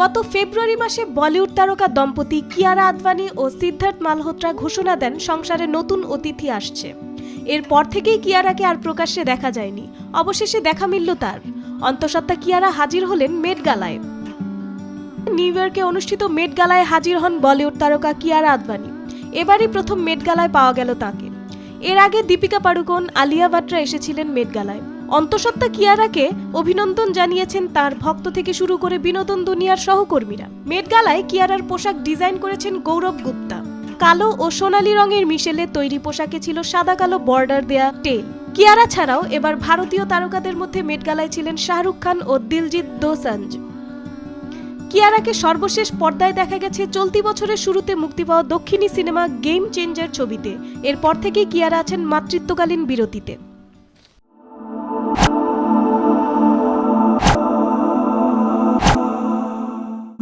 গত ফেব্রুয়ারি মাসে বলিউড তারকা দম্পতি কিয়ারা আদবানি ও সিদ্ধার্থ মালহোত্রা ঘোষণা দেন, সংসারে নতুন অতিথি আসছে। এরপর থেকেই কিয়ারাকে আর প্রকাশ্যে দেখা যায়নি। অবশেষে দেখা মিলল তার। অন্তঃসত্ত্বা কিয়ারা হাজির হলেন মেট গালায় নিউ ইয়র্কে অনুষ্ঠিত মেট গালায় হাজির হন বলিউড তারকা কিয়ারা আদবানি এবারই প্রথম মেট গালায় পাওয়া গেল তাকে। এর আগে দীপিকা পাড়ুকোন, আলিয়া ভাট্রা এসেছিলেন মেট গালায় অন্তঃসত্ত্বা কিয়ারাকে অভিনন্দন জানিয়েছেন তার ভক্ত থেকে শুরু করে বিনোদন দুনিয়ার সহকর্মীরা। মেট গালায় কিয়ারার পোশাক ডিজাইন করেছেন গৌরব গুপ্তা। কালো ও সোনালী রঙের মিশেলে তৈরি পোশাকে ছিল সাদা কালো বর্ডার দেয়া টেল। কিয়ারা ছাড়াও এবার ভারতীয় তারকাদের মধ্যে মেট গালায় ছিলেন শাহরুখ খান ও দিলজিৎ দোসাঞ্জ। কিয়ারাকে সর্বশেষ পর্দায় দেখা গেছে চলতি বছরের শুরুতে মুক্তি পাওয়া দক্ষিণী সিনেমা গেম চেঞ্জার ছবিতে। এরপর থেকেই কিয়ারা আছেন মাতৃত্বকালীন বিরতিতে।